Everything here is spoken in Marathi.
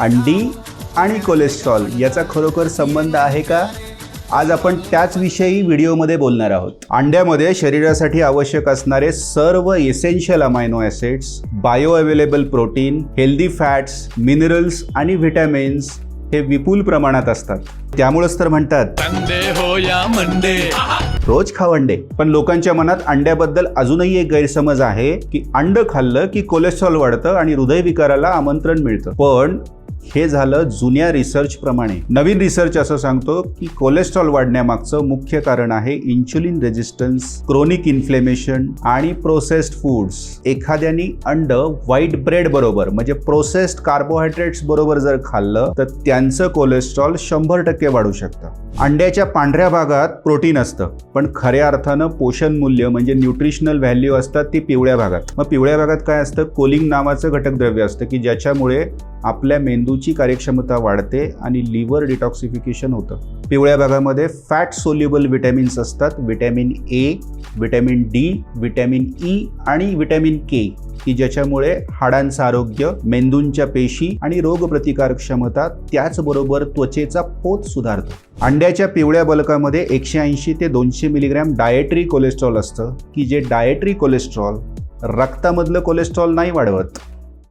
अंडी आणि कोलेस्ट्रॉल याचा खरोखर संबंध आहे का? आज आपण त्याच विषयी व्हिडिओमध्ये बोलणार आहोत. अंड्यामध्ये शरीरासाठी आवश्यक असणारे सर्व essential amino acids bio available protein healthy fats minerals आणि व्हिटॅमिन्स हे विपुल प्रमाणात असतात. त्यामुळेच तर म्हणतात हो या मंडे. रोज खाव अंडे. पण लोकांच्या मनात अंड्याबद्दल अजूनही एक गैरसमज आहे की अंड खाल्लं की कोलेस्ट्रॉल वाढतं आणि हृदयविकाराला आमंत्रण मिळतं. पण हे झालं जुन्या रिसर्च प्रमाणे. नवीन रिसर्च असं सांगतो की कोलेस्ट्रॉल वाढण्यामागचं मुख्य कारण आहे इन्शुलिन रेजिस्टन्स क्रोनिक इन्फ्लेमेशन आणि प्रोसेस्ड फूड्स एखाद्यानी अंड व्हाईट ब्रेड बरोबर म्हणजे प्रोसेस्ड कार्बोहायड्रेट्स बरोबर जर खाल्लं तर त्यांचं कोलेस्ट्रॉल शंभर टक्के वाढू शकतं. अंड्याच्या पांढऱ्या भागात प्रोटीन असतं पण खऱ्या अर्थानं पोषण मूल्य म्हणजे न्यूट्रिशनल व्हॅल्यू असतात ती पिवळ्या भागात. मग पिवळ्या भागात काय असतं? कोलिंग नावाचं घटक द्रव्य असतं की ज्याच्यामुळे आपल्या मेंदूची कार्यक्षमता वाढते आणि लिव्हर डिटॉक्सिफिकेशन होतं. पिवळ्या भागामध्ये फॅट सोल्युबल विटॅमिन्स असतात. Vitamin A vitamin D vitamin E आणि विटॅमिन के की ज्याच्यामुळे हाडांचं आरोग्य मेंदूंच्या पेशी आणि रोगप्रतिकार क्षमता त्याचबरोबर त्वचेचा पोत सुधारतो. अंड्याच्या पिवळ्या बलकामध्ये एकशे ऐंशी ते दोनशे मिलीग्रॅम डायटरी कोलेस्ट्रॉल असतं की जे डायटरी कोलेस्ट्रॉल रक्तामधलं कोलेस्ट्रॉल नाही वाढवत.